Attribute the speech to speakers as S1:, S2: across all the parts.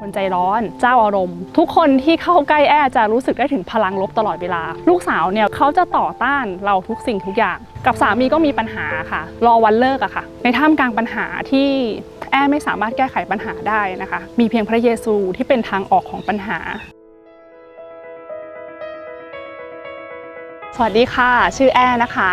S1: คนใจร้อน เจ้าอารมณ์ ทุกคนที่เข้าใกล้แอจะรู้สึกได้ถึงพลังลบตลอดเวลา ลูกสาวเนี่ยเขาจะต่อต้านเราทุกสิ่งทุกอย่าง กับสามีก็มีปัญหาค่ะ รอวันเลิกอะค่ะ ในท่ามกลางปัญหาที่แอไม่สามารถแก้ไขปัญหาได้นะคะ มีเพียงพระเยซูที่เป็นทางออกของปัญหาสวัสดีค่ะ ชื่อแอนะคะ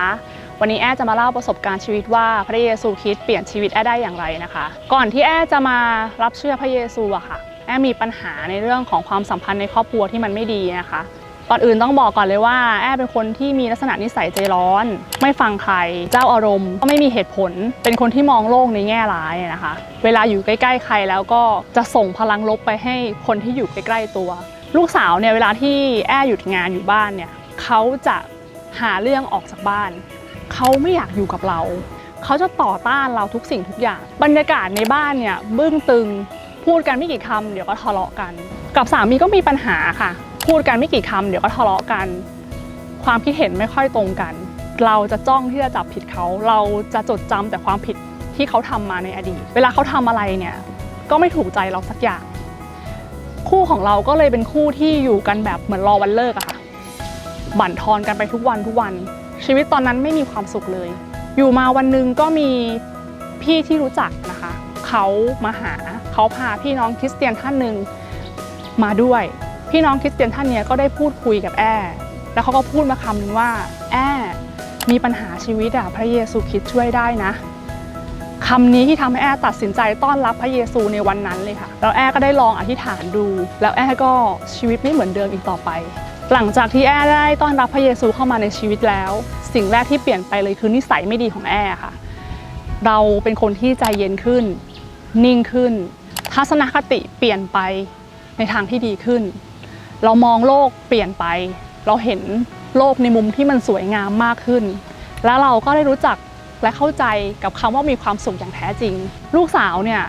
S1: วันนี้แอจะมาเล่าประสบการณ์ชีวิตว่าพระเยซูคริสต์เปลี่ยนชีวิตแอได้อย่างไรนะคะ ก่อนที่แอจะมารับเชื่อพระเยซูอะค่ะ แอมีปัญหาในเรื่องของความสัมพันธ์ในครอบครัวที่มันไม่ดีนะคะก่อนอื่นต้องบอกก่อนเลยว่าแอเป็นคนที่มีลักษณะนิสัยใจร้อน ไม่ฟังใครเจ้าอารมณ์ ก็ไม่มีเหตุผล เป็นคนที่มองโลกในแง่ร้ายนะคะ เวลาอยู่ใกล้ๆ ใครแล้วก็จะส่งพลังลบไปให้คนที่อยู่ใกล้ๆตัว ลูกสาวเนี่ยเวลาที่แอหยุดงานอยู่บ้านเนี่ยเขาจะหาเรื่องออกจากบ้านเขาไม่อยากอยู่กับเรา เขาจะต่อต้านเราทุกสิ่งทุกอย่าง บรรยากาศในบ้านเนี่ยบึ้งตึง พูดกันไม่กี่คำเดี๋ยวก็ทะเลาะกัน กับสามีก็มีปัญหาค่ะ พูดกันไม่กี่คำเดี๋ยวก็ทะเลาะกัน ความคิดเห็นไม่ค่อยตรงกัน เราจะจ้องที่จะจับผิดเขา เราจะจดจำแต่ความผิดที่เขาทำมาในอดีต เวลาเขาทำอะไรเนี่ยก็ไม่ถูกใจเราสักอย่าง คู่ของเราก็เลยเป็นคู่ที่อยู่กันแบบเหมือนรอวันเลิกอะค่ะ บั่นทอนกันไปทุกวันทุกวัน ชีวิตตอนนั้นไม่มีความสุขเลย อยู่มาวันหนึ่งก็มีพี่ที่รู้จักนะคะ เขามาหาเขาพาพี่น้องคริสเตียนท่านหนึ่งมาด้วย พี่น้องคริสเตียนท่านเนี้ยก็ได้พูดคุยกับแอแล้วเขาก็พูดมาคำหนึงว่า แอมีปัญหาชีวิตอะพระเยซูคริสต์ช่วยได้นะคำนี้ที่ทำให้แอตัดสินใจต้อนรับพระเยซูในวันนั้นเลยค่ะแล้วแอก็ได้ลองอธิษฐานดู แล้วแอก็ชีวิตไม่เหมือนเดิมอีกต่อไป หลังจากที่แอได้ต้อนรับพระเยซูเข้ามาในชีวิตแล้ว สิ่งแรกที่เปลี่ยนไปเลยคือนิสัยไม่ดีของแอค่ะ เราเป็นคนที่ใจเย็นขึ้น นิ่งขึ้น ทัศนคติเปลี่ยนไปในทางที่ดีขึ้น เรามองโลกเปลี่ยนไป เราเห็นโลกในมุมที่มันสวยงามมากขึ้น แล้วเราก็ได้รู้จักและเข้าใจกับคำว่ามีความสุขอย่างแท้จริง ลูกสาวเนี่ย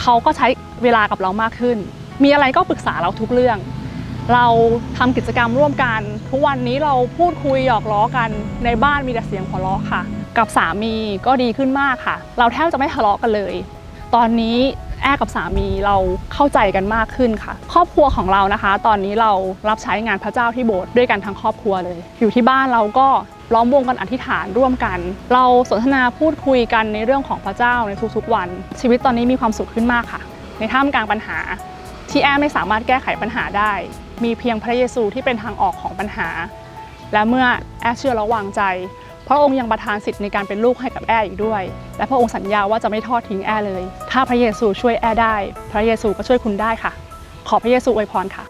S1: เขาก็ใช้เวลากับเรามากขึ้น มีอะไรก็ปรึกษาเราทุกเรื่อง เราทำกิจกรรมร่วมกัน ทุกวันนี้เราพูดคุยหยอกล้อกันในบ้านมีแต่เสียงหัวเราะค่ะ กับสามีก็ดีขึ้นมากค่ะ เราแทบจะไม่ทะเลาะกันเลย ตอนนี้แอกับสามีเราเข้าใจกันมากขึ้นค่ะ ครอบครัวของเรานะคะ ตอนนี้เรารับใช้งานพระเจ้าที่โบสถ์ด้วยกันทั้งครอบครัวเลย อยู่ที่บ้านเราก็ล้อมวงกันอธิษฐานร่วมกัน เราสนทนาพูดคุยกันในเรื่องของพระเจ้าในทุกๆวัน ชีวิตตอนนี้มีความสุขขึ้นมากค่ะ ในท่ามกลางปัญหา ที่แอไม่สามารถแก้ไขปัญหาได้ มีเพียงพระเยซูที่เป็นทางออกของปัญหา และเมื่อแอเชื่อและวางใจ พระองค์ยังประทานสิทธิ์ในการเป็นลูกให้กับแออีกด้วย และพระองค์สัญญาว่าจะไม่ทอดทิ้งแอเลย ถ้าพระเยซูช่วยแอได้ พระเยซูก็ช่วยคุณได้ค่ะ ขอพระเยซูอวยพรค่ะ